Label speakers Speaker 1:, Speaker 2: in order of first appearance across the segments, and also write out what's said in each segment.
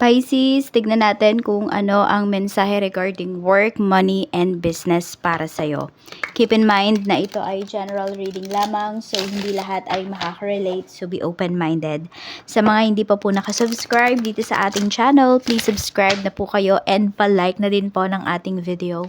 Speaker 1: Pisces, tignan natin kung ano ang mensahe regarding work, money, and business para sa'yo. Keep in mind na ito ay general reading lamang, so hindi lahat ay makaka-relate, so be open-minded. Sa mga hindi pa po nakasubscribe dito sa ating channel, please subscribe na po kayo and pa-like na din po ng ating video.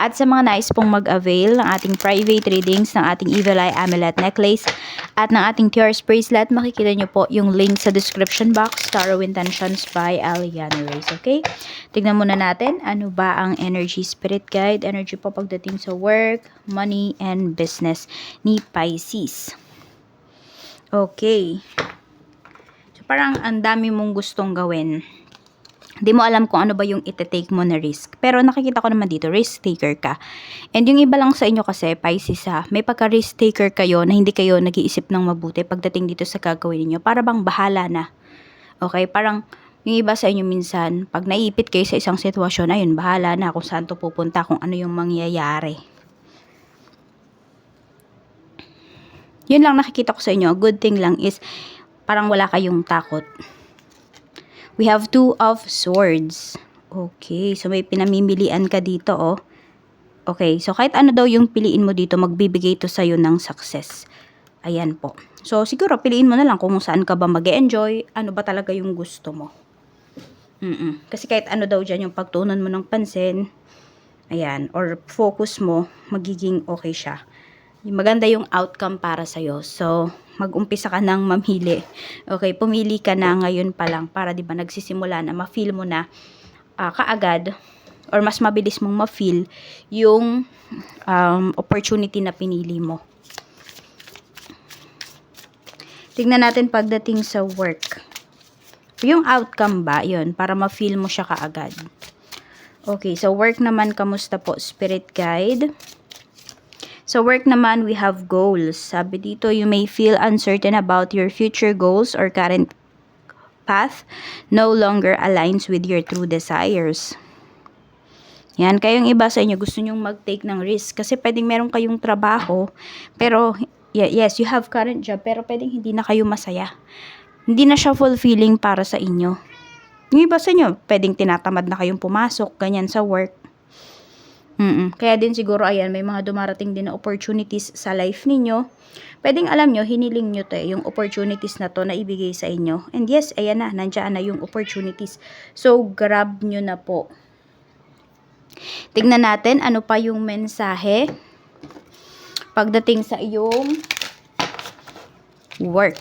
Speaker 1: At sa mga nais pong mag-avail ng ating private readings ng ating Evil Eye Amulet Necklace at ng ating Tears Bracelet, makikita nyo po yung link sa description box, Tarot Intentions by Aliana Reyes. Okay? Tignan muna natin ano ba ang energy spirit guide, energy po pagdating sa work, money, and business ni Pisces. Okay. So parang ang dami mong gustong gawin. Di mo alam kung ano ba yung ite-take mo na risk. Pero nakikita ko naman dito, risk taker ka. And yung iba lang sa inyo kasi, Pisces ha, may pagka-risk taker kayo na hindi kayo nag-iisip ng mabuti pagdating dito sa gagawin niyo Para bang bahala na. Okay, parang yung iba sa inyo minsan, pag naipit kayo sa isang sitwasyon, ayun, bahala na kung saan to pupunta, kung ano yung mangyayari. Yun lang nakikita ko sa inyo. Good thing lang is, parang wala kayong takot. We have two of swords. Okay, so may pinamimilian ka dito, oh. Okay, so kahit ano daw yung piliin mo dito, magbibigay to sa'yo ng success. Ayan po. So, siguro, piliin mo na lang kung saan ka ba mag enjoy ano ba talaga yung gusto mo. Mm-mm. Kasi kahit ano daw dyan yung pagtunan mo ng pansin, ayan, or focus mo, magiging okay siya. Maganda yung outcome para sa'yo. So, mag-umpisa ka nang mamili. Okay, pumili ka na ngayon pa lang para 'di ba nagsisimula na ma-feel mo na uh, kaagad or mas mabilis mong ma-feel yung um, opportunity na pinili mo. Tingnan natin pagdating sa work. Yung outcome ba, yun, para ma-feel mo siya kaagad. Okay, so work naman, kamusta po, spirit guide? Sa work naman, we have goals. Sabi dito, you may feel uncertain about your future goals or current path no longer aligns with your true desires. Yan, kayong iba sa inyo gusto nyong mag-take ng risk kasi pwedeng meron kayong trabaho pero yes, you have current job pero pwedeng hindi na kayo masaya. Hindi na siya fulfilling para sa inyo. Yung iba sa inyo, pwedeng tinatamad na kayong pumasok, ganyan sa work. Mm-mm. Kaya din siguro, ayan, may mga dumarating din na opportunities sa life ninyo. Pwedeng alam nyo, hiniling nyo to eh, yung opportunities na to na ibigay sa inyo. And yes, ayan na, nandiyan na yung opportunities. So, grab nyo na po. Tignan natin, ano pa yung mensahe pagdating sa iyong work.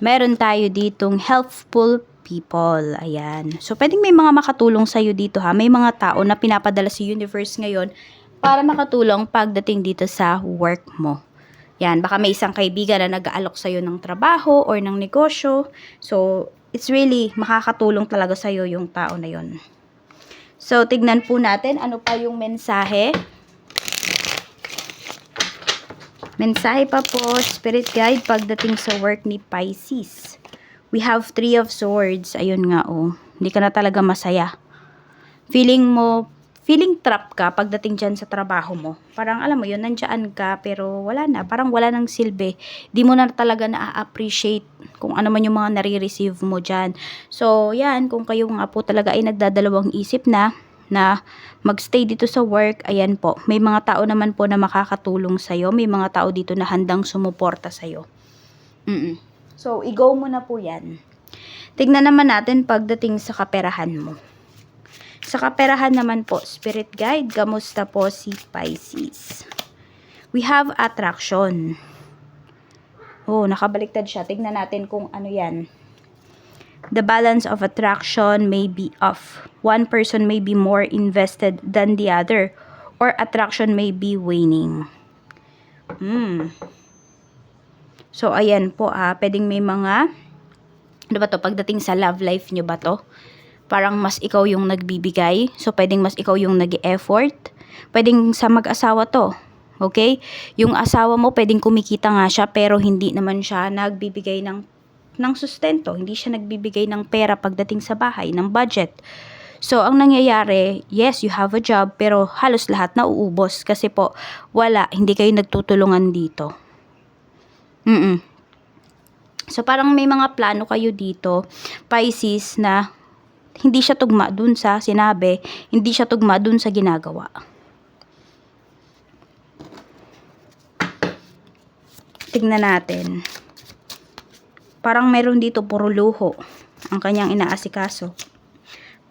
Speaker 1: Meron tayo ditong helpful people. Ayan. So, pwedeng may mga makatulong sa'yo dito ha. May mga tao na pinapadala si universe ngayon para makatulong pagdating dito sa work mo. Yan, baka may isang kaibigan na nag-aalok sa'yo ng trabaho or ng negosyo. So, it's really makakatulong talaga sa'yo yung tao na yon. So, tignan po natin ano pa yung mensahe. Mensahe pa po, Spirit Guide, pagdating sa work ni Pisces. We have three of swords. Ayun nga, oh. Hindi ka na talaga masaya. Feeling mo, feeling trap ka pagdating dyan sa trabaho mo. Parang, alam mo yun, nandiyan ka, pero wala na. Parang wala nang silbi. Di mo na talaga na-appreciate kung ano man yung mga nare-receive mo dyan. So, yan, kung kayo nga po talaga ay nagdadalawang isip na, na magstay dito sa work, ayan po, may mga tao naman po na makakatulong sa'yo, may mga tao dito na handang sumuporta sa'yo. Mm-mm. So, i-go mo na po yan. Tignan naman natin pagdating sa kaperahan mo. Sa kaperahan naman po, Spirit Guide, kamusta po si Pisces? We have attraction. Oh, nakabaliktad siya. Tignan natin kung ano yan. The balance of attraction may be off. One person may be more invested than the other. Or attraction may be waning. Hmm. So, ayan po ah, pwedeng may mga, ano ba to, pagdating sa love life nyo ba to? Parang mas ikaw yung nagbibigay. So, pwedeng mas ikaw yung nag effort Pwedeng sa mag-asawa to. Okay? Yung asawa mo, pwedeng kumikita nga siya, pero hindi naman siya nagbibigay ng, ng sustento. Hindi siya nagbibigay ng pera pagdating sa bahay, ng budget. So, ang nangyayari, yes, you have a job, pero halos lahat na uubos kasi po, wala, hindi kayo nagtutulungan dito. Mm, -mm. So, parang may mga plano kayo dito, Pisces, na hindi siya tugma dun sa sinabi, hindi siya tugma dun sa ginagawa. Tignan natin. Parang meron dito puro luho ang kanyang inaasikaso.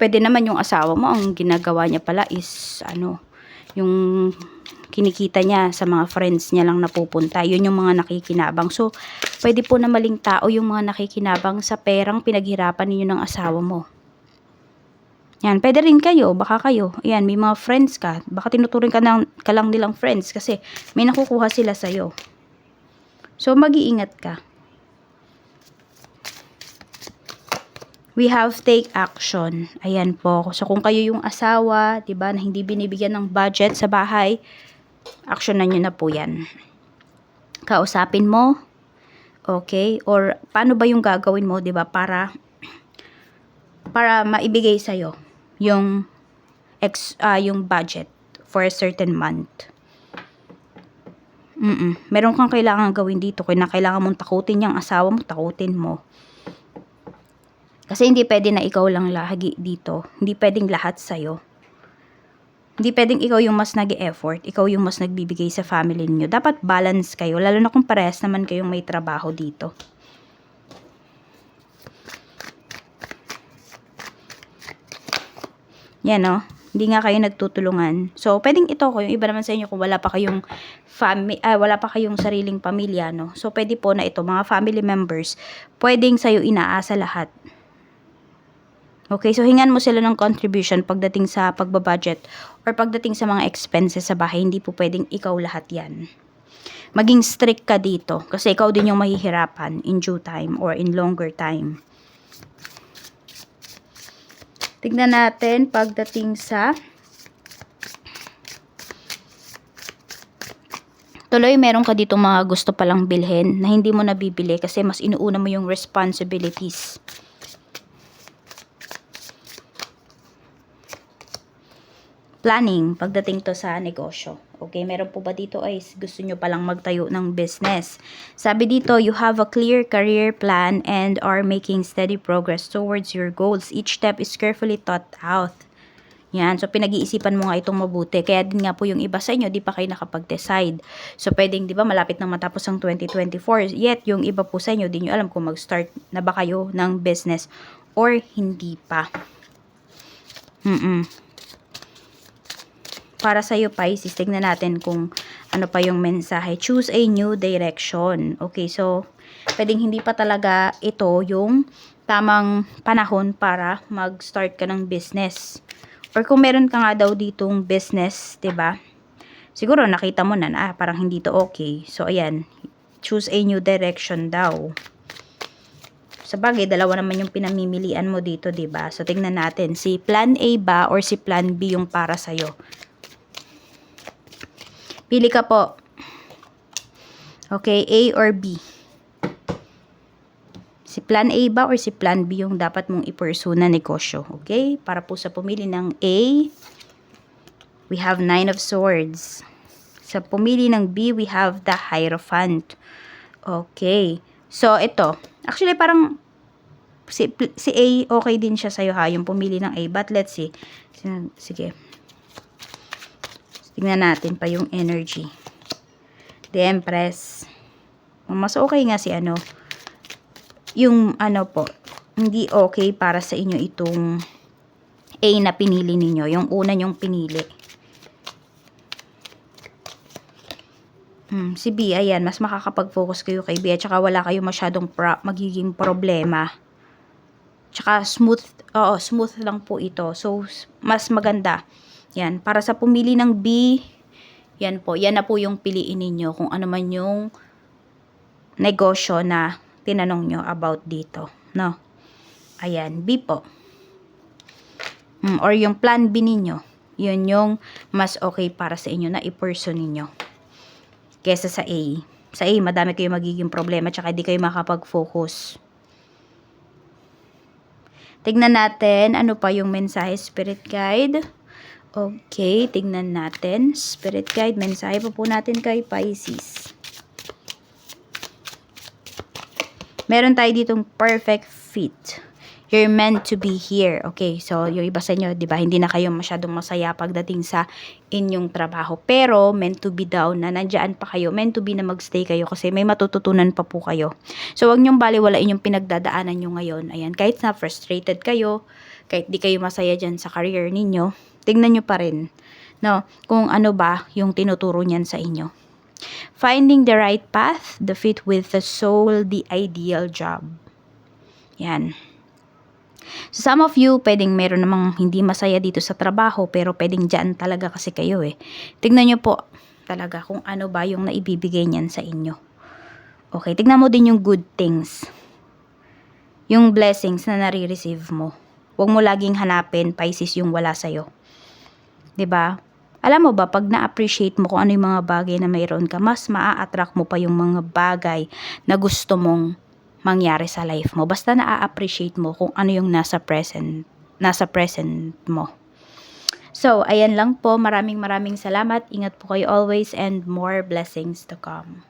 Speaker 1: Pwede naman yung asawa mo, ang ginagawa niya pala is, ano, yung kinikita niya sa mga friends niya lang napupunta. Yun yung mga nakikinabang. So, pwede po na maling tao yung mga nakikinabang sa perang pinaghirapan ninyo ng asawa mo. Yan, pwede rin kayo, baka kayo. Yan, may mga friends ka. Baka tinuturing ka, ng, ka lang nilang friends kasi may nakukuha sila sa'yo. So, mag-iingat ka. We have take action. Ayan po. So, kung kayo yung asawa, 'di ba na hindi binibigyan ng budget sa bahay, actionan nyo na po yan. Kausapin mo, okay? Or, paano ba yung gagawin mo, 'di ba para, para maibigay sa'yo yung, ex, ah, yung budget for a certain month. Mm Meron kang kailangan gawin dito. Na kailangan mong takutin yung asawa mo, takutin mo. Kasi hindi pwede na ikaw lang lagi dito. Hindi pwedeng lahat sa'yo. Hindi pwedeng ikaw yung mas nag effort ikaw yung mas nagbibigay sa family niyo. Dapat balance kayo, lalo na kung parehas naman kayong may trabaho dito. Yan no? Hindi nga kayo nagtutulungan. So, pwedeng ito ko, yung iba naman sa inyo kung wala pa kayong family, ah, wala pa kayong sariling pamilya, no? So, pwede po na ito, mga family members, pwedeng sa'yo inaasa lahat. Okay, so hingan mo sila ng contribution pagdating sa pagbabudget or pagdating sa mga expenses sa bahay. Hindi po pwedeng ikaw lahat yan. Maging strict ka dito kasi ikaw din yung mahihirapan in due time or in longer time. Tignan natin pagdating sa Tuloy, meron ka dito mga gusto palang bilhin na hindi mo nabibili kasi mas inuuna mo yung responsibilities. Planning pagdating to sa negosyo. Okay, meron po ba dito ay gusto nyo palang magtayo ng business? Sabi dito, you have a clear career plan and are making steady progress towards your goals. Each step is carefully thought out. Yan, so pinag-iisipan mo nga itong mabuti. Kaya din nga po yung iba sa inyo, di pa kayo nakapag-decide. So pwedeng, di ba, malapit nang matapos ang 2024. Yet, yung iba po sa inyo, di nyo alam kung mag-start na ba kayo ng business or hindi pa. Mm-mm para sa iyo Pisces, tignan natin kung ano pa yung mensahe. Choose a new direction. Okay, so pwedeng hindi pa talaga ito yung tamang panahon para mag-start ka ng business. Or kung meron ka nga daw ditong business, 'di ba? Siguro nakita mo na ah, parang hindi to okay. So ayan, choose a new direction daw. Sa bagay, dalawa naman yung pinamimilian mo dito, 'di ba? So tingnan natin si plan A ba or si plan B yung para sa iyo. Pili ka po. Okay, A or B? Si plan A ba or si plan B yung dapat mong i-pursue na negosyo? Okay? Para po sa pumili ng A, we have Nine of Swords. Sa pumili ng B, we have the Hierophant. Okay. So, ito. Actually, parang si, si A, okay din siya sa'yo ha, yung pumili ng A. But let's see. Sige. Tingnan natin pa yung energy. The Empress. Mas okay nga si ano. Yung ano po, hindi okay para sa inyo itong A na pinili ninyo. Yung una yung pinili. Hmm, si B, ayan, mas makakapag-focus kayo kay B at saka wala kayo masyadong pro magiging problema. Tsaka smooth, oo, smooth lang po ito. So, mas maganda yan, para sa pumili ng B, yan po, yan na po yung piliin ninyo kung ano man yung negosyo na tinanong nyo about dito. No? Ayan, B po. Mm, or yung plan B ninyo, yun yung mas okay para sa inyo na i-person ninyo. Kesa sa A. Sa A, madami kayo magiging problema tsaka hindi kayo makapag-focus. Tignan natin ano pa yung mensahe spirit guide. Okay, tingnan natin. Spirit guide, mensahe po po natin kay Pisces. Meron tayo ditong perfect fit. You're meant to be here. Okay, so yung iba sa inyo, di ba, hindi na kayo masyadong masaya pagdating sa inyong trabaho. Pero, meant to be daw na nandyan pa kayo. Meant to be na magstay kayo kasi may matututunan pa po kayo. So, wag niyong baliwalain yung pinagdadaanan nyo ngayon. Ayan, kahit na frustrated kayo, kahit di kayo masaya dyan sa career ninyo, tingnan nyo pa rin, no, kung ano ba yung tinuturo niyan sa inyo. Finding the right path, the fit with the soul, the ideal job. Yan. So some of you, pwedeng meron namang hindi masaya dito sa trabaho, pero pwedeng dyan talaga kasi kayo eh. Tignan nyo po talaga kung ano ba yung naibibigay niyan sa inyo. Okay, tignan mo din yung good things. Yung blessings na nare-receive mo. Huwag mo laging hanapin, Pisces, yung wala sa'yo. 'Di ba? Alam mo ba, pag na-appreciate mo kung ano yung mga bagay na mayroon ka, mas maa-attract mo pa yung mga bagay na gusto mong mangyari sa life mo. Basta na-appreciate mo kung ano yung nasa present, nasa present mo. So, ayan lang po. Maraming maraming salamat. Ingat po kayo always and more blessings to come.